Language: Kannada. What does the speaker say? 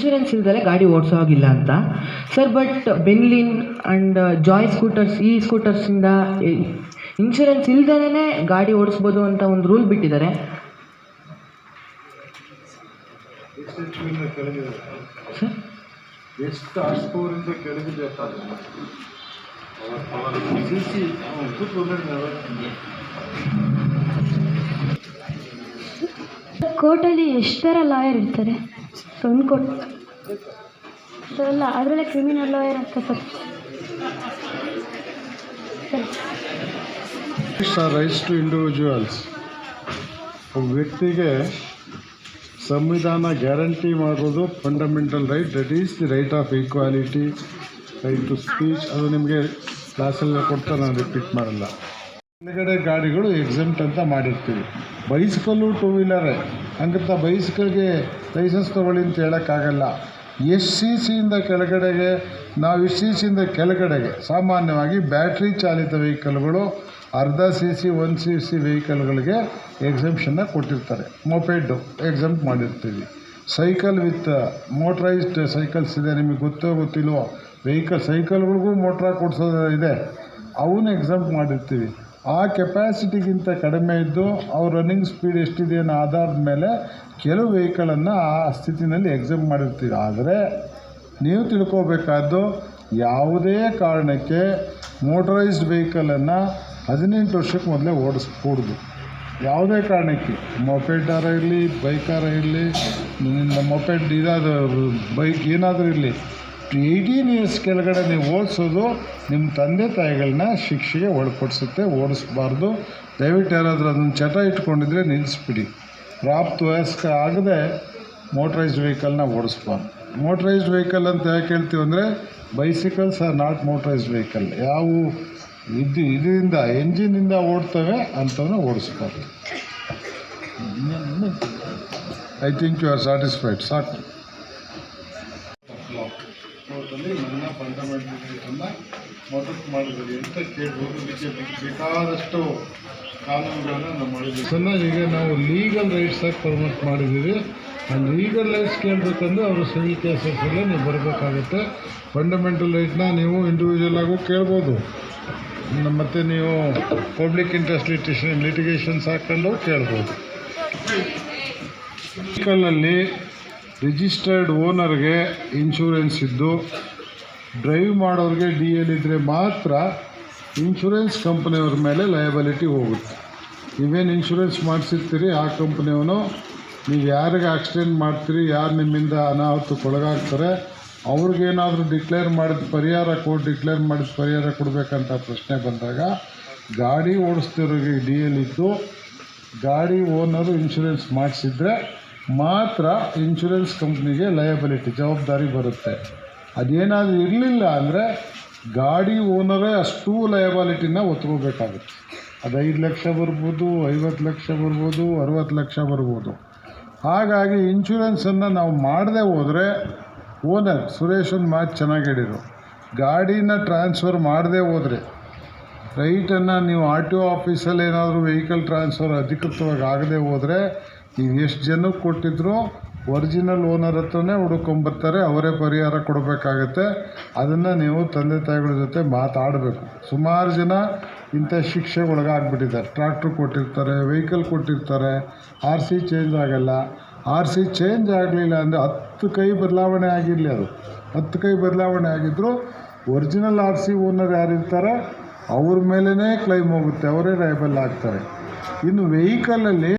ಇನ್ಶೂರೆನ್ಸ್ ಇಲ್ದಲೆ ಗಾಡಿ ಓಡಿಸೋ ಹಾಗಿಲ್ಲ ಅಂತ sir but Benling and Joy scooters ಈ ಸ್ಕೂಟರ್ಸಿಂದ ಇನ್ಶೂರೆನ್ಸ್ ಇಲ್ದಲೇ ಗಾಡಿ ಓಡಿಸ್ಬೋದು ಅಂತ ಒಂದು ರೂಲ್ ಬಿಟ್ಟಿದ್ದಾರೆ. ಎಷ್ಟು ಇಂದ ಕೆಳಗಿದೆ ಸರ್ ಎಷ್ಟು ಕೆಳಗಿದೆ ಕೋರ್ಟಲ್ಲಿ ಎಷ್ಟು ಥರ ಲಾಯರ್ ಇರ್ತಾರೆ? ಒಂದು ಕೊಟ್ಟು. ಅಲ್ಲ ಅದರಲ್ಲೇ ಕ್ರಿಮಿನಲ್ ಲಾಯರ್ ಅಂತ ರೈಟ್ಸ್ ಟು ಇಂಡಿವಿಜುವಲ್ಸ್ ವ್ಯಕ್ತಿಗೆ ಸಂವಿಧಾನ ಗ್ಯಾರಂಟಿ ಮಾಡೋದು fundamental right that is the right of equality right to speech ಅದು ನಿಮಗೆ ಕ್ಲಾಸಲ್ಲಿ ಕೊಡ್ತಾರೆ, ನಾನು ರಿಪೀಟ್ ಮಾಡಲ್ಲ. ಕೆಳಗಡೆ ಗಾಡಿಗಳು ಎಕ್ಸೆಂಟ್ ಅಂತ ಮಾಡಿರ್ತೀವಿ. ಬೈಸ್ಕಲ್ಲು ಟೂ ವೀಲರೇ ಹಂಗಂತ ಬೈಸ್ಕಲ್ಗೆ ಲೈಸೆನ್ಸ್ ತೊಗೊಳ್ಳಿ ಅಂತ ಹೇಳೋಕ್ಕಾಗಲ್ಲ. ಎಷ್ಟು ಸಿ ಸಿಯಿಂದ ಕೆಳಗಡೆಗೆ, ನಾವು ಎಷ್ಟು ಸಿ ಸಿಯಿಂದ ಕೆಳಗಡೆಗೆ, ಸಾಮಾನ್ಯವಾಗಿ ಬ್ಯಾಟ್ರಿ ಚಾಲಿತ ವೆಹಿಕಲ್ಗಳು ಅರ್ಧ C C one C C ವೆಹಿಕಲ್ಗಳಿಗೆ ಎಕ್ಸೆಂಪ್ಷನ್ನ ಕೊಟ್ಟಿರ್ತಾರೆ. ಮೊಪೆಡ್ಡು ಎಕ್ಸೆಂಪ್ಟ್ ಮಾಡಿರ್ತೀವಿ. ಸೈಕಲ್ ವಿತ್ ಮೋಟ್ರೈಸ್ಡ್ ಸೈಕಲ್ಸ್ ಇದೆ, ನಿಮಗೆ ಗೊತ್ತೋ ಗೊತ್ತಿಲ್ವೋ? ವೆಹಿಕಲ್ ಸೈಕಲ್ಗಳಿಗೂ ಮೋಟ್ರಾಗಿ ಕೊಡ್ಸೋದು ಇದೆ. ಅವನ್ನ ಎಕ್ಸೆಂಪ್ಟ್ ಮಾಡಿರ್ತೀವಿ. ಆ ಕೆಪಾಸಿಟಿಗಿಂತ ಕಡಿಮೆ ಇದ್ದು ಅವ್ರ ರನ್ನಿಂಗ್ ಸ್ಪೀಡ್ ಎಷ್ಟಿದೆ ಅನ್ನೋ ಆಧಾರದ ಮೇಲೆ ಕೆಲವು ವೆಹಿಕಲನ್ನು ಆ ಸ್ಥಿತಿನಲ್ಲಿ ಎಕ್ಸಾಮ್ ಮಾಡಿರ್ತೀವಿ ಆದರೆ ನೀವು ತಿಳ್ಕೋಬೇಕಾದ್ದು ಯಾವುದೇ ಕಾರಣಕ್ಕೆ ಮೋಟರೈಸ್ಡ್ ವೆಹಿಕಲನ್ನು ಹದಿನೆಂಟು ವರ್ಷಕ್ಕೆ ಮೊದಲೇ ಓಡಿಸ್ಕೂಡ್ದು ಯಾವುದೇ ಕಾರಣಕ್ಕೆ ಮೊಪೆಡ್ಡಾರ ಇರಲಿ ಬೈಕಾರ ಇರಲಿ ಮೊಪೆಡ್ ಇದಾದ ಬೈಕ್ ಏನಾದರೂ ಇರಲಿ ಏಯ್ಟೀನ್ ನ್ಯೂಸ್ ಕೆಳಗಡೆ ನೀವು ಓದಿಸೋದು, ನಿಮ್ಮ ತಂದೆ ತಾಯಿಗಳನ್ನ ಶಿಕ್ಷೆಗೆ ಒಳಪಡಿಸುತ್ತೆ, ಓಡಿಸ್ಬಾರ್ದು. ದಯವಿಟ್ಟು ಯಾರಾದರೂ ಅದನ್ನು ಚಟ ಇಟ್ಕೊಂಡಿದ್ರೆ ನಿಲ್ಲಿಸ್ಬಿಡಿ. ಪ್ರಾಪ್ತ ವಯಸ್ಕ ಆಗದೆ ಮೋಟ್ರೈಸ್ಡ್ ವೆಹಿಕಲ್ನ ಓಡಿಸ್ಬಾರ್ದು. ಮೋಟ್ರೈಸ್ಡ್ ವೆಹಿಕಲ್ ಅಂತ ಯಾಕೆ ಹೇಳ್ತೀವಿ ಅಂದರೆ bicycles are not motorised vehicle ಯಾವ ಇದು, ಇದರಿಂದ ಎಂಜಿನಿಂದ ಓಡ್ತವೆ ಅಂತವನ್ನ ಓಡಿಸ್ಬಾರ್ದು. I think you are satisfied ಸಾಕು. ಕೋರ್ಟಲ್ಲಿ ನನ್ನ ಫಂಡಮೆಂಟಲ್ಸನ್ನು ಮೊದಲು ಮಾಡಿದ್ದೀವಿ ಅಂತ ಕೇಳ್ಬೋದು. ಬೇಕಾದಷ್ಟು ಕಾನೂನುಗಳನ್ನು ನಾವು ಮಾಡಿದ್ವಿ ಸನ್ನ ಈಗ ನಾವು ಲೀಗಲ್ ರೈಟ್ಸ್ ಆಗಿ ಪರ್ಮಿಟ್ ಮಾಡಿದ್ದೀವಿ. ಆ ಲೀಗಲ್ ರೈಟ್ಸ್ ಕೇಳಬೇಕಂದ್ರೆ ಅವರು ಸಿವಿಲ್ ಕೇಸಸ್ಸಲ್ಲೇ ನೀವು ಬರಬೇಕಾಗುತ್ತೆ. ಫಂಡಮೆಂಟಲ್ ರೈಟ್ನ ನೀವು ಇಂಡಿವಿಜುವಲ್ ಆಗು ಕೇಳ್ಬೋದು. ಮತ್ತು ನೀವು ಪಬ್ಲಿಕ್ ಇಂಟ್ರೆಸ್ಟ್ ಲಿಟಿಷನ್ ಲಿಟಿಗೇಷನ್ಸ್ ಹಾಕ್ಕೊಂಡು ಕೇಳ್ಬೋದು. ವೆಹಿಕಲ್ನಲ್ಲಿ ರಿಜಿಸ್ಟರ್ಡ್ ಓನರ್ಗೆ ಇನ್ಶೂರೆನ್ಸ್ ಇದ್ದು ಡ್ರೈವ್ ಮಾಡೋರಿಗೆ ಡಿ ಎಲ್ ಇದ್ದರೆ ಮಾತ್ರ ಇನ್ಶೂರೆನ್ಸ್ ಕಂಪ್ನಿಯವ್ರ ಮೇಲೆ ಲಯಬಿಲಿಟಿ ಹೋಗುತ್ತೆ. ನೀವೇನು ಇನ್ಶೂರೆನ್ಸ್ ಮಾಡಿಸಿರ್ತೀರಿ, ಆ ಕಂಪ್ನಿಯವನು ನೀವು ಯಾರಿಗೆ ಆಕ್ಸಿಡೆಂಟ್ ಮಾಡ್ತೀರಿ, ಯಾರು ನಿಮ್ಮಿಂದ ಅನಾಹುತಕ್ಕೆ ಒಳಗಾಗ್ತಾರೆ, ಅವ್ರಿಗೇನಾದರೂ ಡಿಕ್ಲೇರ್ ಮಾಡಿದ ಪರಿಹಾರ ಕೊಟ್ಟು ಡಿಕ್ಲೇರ್ ಮಾಡಿದ ಪರಿಹಾರ ಕೊಡಬೇಕಂತ ಪ್ರಶ್ನೆ ಬಂದಾಗ, ಗಾಡಿ ಓಡಿಸ್ತಿರೋರಿಗೆ ಡಿ ಎಲ್ ಇದ್ದು, ಗಾಡಿ ಓನರು ಇನ್ಶೂರೆನ್ಸ್ ಮಾಡಿಸಿದ್ರೆ ಮಾತ್ರ ಇನ್ಶೂರೆನ್ಸ್ ಕಂಪ್ನಿಗೆ ಲಯಬಿಲಿಟಿ ಜವಾಬ್ದಾರಿ ಬರುತ್ತೆ. ಅದೇನಾದರೂ ಇರಲಿಲ್ಲ ಅಂದರೆ ಗಾಡಿ ಓನರೇ ಅಷ್ಟು ಲಯಬಿಲಿಟಿನ ಒತ್ಕೋಬೇಕಾಗುತ್ತೆ. ಅದು ಐದು ಲಕ್ಷ ಬರ್ಬೋದು, ಐವತ್ತು ಲಕ್ಷ ಬರ್ಬೋದು, ಅರುವತ್ತು ಲಕ್ಷ ಬರ್ಬೋದು. ಹಾಗಾಗಿ ಇನ್ಶೂರೆನ್ಸನ್ನು ನಾವು ಮಾಡದೆ ಹೋದರೆ ಓನರ್ ಸುರೇಶನ್ ಮಾತು ಚೆನ್ನಾಗಿ ಹೇಳಿರು. ಗಾಡಿನ ಟ್ರಾನ್ಸ್ಫರ್ ಮಾಡದೆ ಹೋದರೆ ರೈಟನ್ನು ನೀವು ಆರ್ ಟಿ ಒ ಆಫೀಸಲ್ಲಿ ಏನಾದರೂ ವೆಹಿಕಲ್ ಟ್ರಾನ್ಸ್ಫರ್ ಅಧಿಕೃತವಾಗಿ ಆಗದೆ ಹೋದರೆ ನೀವು ಎಷ್ಟು ಜನಕ್ಕೆ ಕೊಟ್ಟಿದ್ರು ಒರಿಜಿನಲ್ ಓನರ್ ಹತ್ರನೇ ಹುಡ್ಕೊಂಬರ್ತಾರೆ ಅವರೇ ಪರಿಹಾರ ಕೊಡಬೇಕಾಗತ್ತೆ. ಅದನ್ನು ನೀವು ತಂದೆ ತಾಯಿಗಳ ಜೊತೆ ಮಾತಾಡಬೇಕು. ಸುಮಾರು ಜನ ಇಂಥ ಶಿಕ್ಷೆ ಒಳಗಾಗ್ಬಿಟ್ಟಿದ್ದಾರೆ. ಟ್ರ್ಯಾಕ್ಟ್ರ್ ಕೊಟ್ಟಿರ್ತಾರೆ, ವೆಹಿಕಲ್ ಕೊಟ್ಟಿರ್ತಾರೆ, ಆರ್ ಸಿ ಚೇಂಜ್ ಆಗಲ್ಲ. ಆರ್ ಸಿ ಚೇಂಜ್ ಆಗಲಿಲ್ಲ ಅಂದರೆ ಹತ್ತು ಕೈ ಬದಲಾವಣೆ ಆಗಿರಲಿ ಅದು. ಹತ್ತು ಕೈ ಬದಲಾವಣೆ ಆಗಿದ್ದರೂ ಒರಿಜಿನಲ್ ಆರ್ ಸಿ ಓನರ್ ಯಾರಿರ್ತಾರೆ, ಅವ್ರ ಮೇಲೇ ಕ್ಲೈಮ್ ಹೋಗುತ್ತೆ, ಅವರೇ ರೈಬಲ್ ಆಗ್ತಾರೆ. ಇನ್ನು ವೆಹಿಕಲಲ್ಲಿ